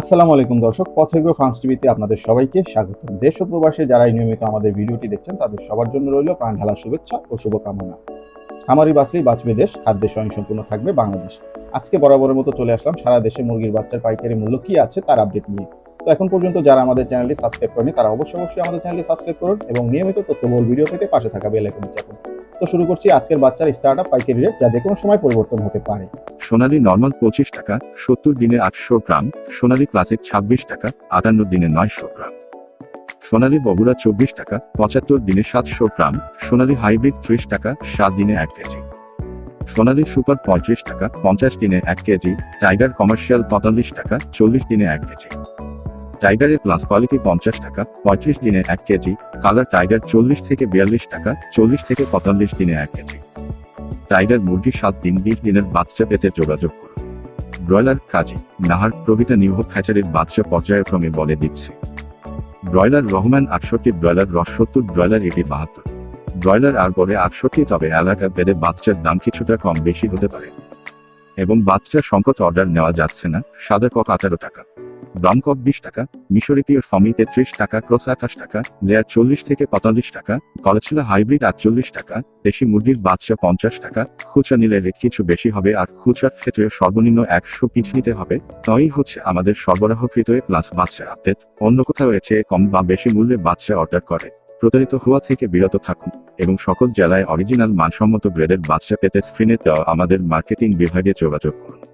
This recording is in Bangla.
আসসালামু আলাইকুম দর্শক, পথেগ্রো ফার্মস টিভিতে আপনাদের সবাইকে স্বাগত দেশ ও প্রবাসে যারা নিয়মিত আমাদের ভিডিওটি দেখছেন, তাদের সবার জন্য রইল প্রাণ ঢালা শুভেচ্ছা ও শুভকামনা। খামারি বাঁচলেই বাঁচবে দেশ, খাদ্যে স্বয়ংসম্পূর্ণ থাকবে বাংলাদেশ। আজকে বরাবরের মতো চলে আসলাম, সারা দেশে মুরগির বাচ্চার পাইকারি মূল্য কি আছে তার আপডেট নিয়ে। তো এখন পর্যন্ত যারা আমাদের চ্যানেলটি সাবস্ক্রাইব করেনি তারা অবশ্যই অবশ্যই আমাদের চ্যানেলটি সাবস্ক্রাইব করুন এবং নিয়মিত তথ্যবহুল ভিডিও পেতে পাশে থাকা বেল চাপুন তো শুরু করছি আজকের বাচ্চার স্টার্ট আপ পাইকারি রেট, যা যে কোনো সময় পরিবর্তন হতে পারে। সোনালী নর্মাল পঁচিশ টাকা, সত্তর দিনে আটশো গ্রাম, সোনালী ক্লাসিক ছাব্বিশ টাকা, আটান্ন দিনে নয়শো গ্রাম। সোনালী বগুড়া চব্বিশ টাকা, পঁচাত্তর দিনে সাতশো গ্রাম, সোনালী হাইব্রিড ত্রিশ টাকা, সাত দিনে এক কেজি। সোনালী সুপার পঁয়ত্রিশ টাকা, পঞ্চাশ দিনে এক কেজি, টাইগার কমার্শিয়াল পঁয়তাল্লিশ টাকা, চল্লিশ দিনে এক কেজি। টাইগারের প্লাস কোয়ালিটি পঞ্চাশ টাকা, পঁয়ত্রিশ দিনে এক কেজি কালার টাইগার চল্লিশ থেকে বিয়াল্লিশ টাকা, চল্লিশ থেকে পঁয়তাল্লিশ দিনে এক কেজি টাইগার মুরগি সাত দিন, বিশ দিনের বাচ্চা পেতে যোগাযোগ করুন। ব্রয়লার কাজী, নাহার প্রভৃতা নিউহ ফ্যাচারির বাচ্চা পর্যায়ক্রমে বলে দিচ্ছে। ব্রয়লার রহমান আটষট্টি ব্রয়লার রস সত্তর ব্রয়লার এটি বাহাত্তর। ব্রয়লার আর পরে আটষট্টি, তবে এলাকা বেড়ে বাচ্চার দাম কিছুটা কম বেশি হতে পারে। এবং বাচ্চা সংকট অর্ডার নেওয়া যাচ্ছে না, সাদা কক আঠারো টাকা। ব্রাউন কক বিশ টাকা, মিশরি পিওর ফমি তেত্রিশ টাকা, ক্রস আঠাশ টাকা, লেয়ার চল্লিশ থেকে পঁয়তাল্লিশ টাকা কলেছিলা হাইব্রিড আটচল্লিশ টাকা, দেশি মুরগির বাচ্চা পঞ্চাশ টাকা, খুচরা নিলে রেট কিছু বেশি হবে আর খুচরার ক্ষেত্রে সর্বনিম্ন একশো পিস নিতে হবে। তাই হচ্ছে আমাদের সরবরাহকৃত প্লাস বাচ্চা আপডেট। অন্য কোথাও এর চেয়ে কম বা বেশি মূল্যে বাচ্চা অর্ডার করে। প্রতারিত হওয়া থেকে বিরত থাকুন এবং সকল জেলায় অরিজিনাল মানসম্মত গ্রেডের বাচ্চা পেতে স্ক্রিনে দেওয়া আমাদের মার্কেটিং বিভাগে যোগাযোগ করুন।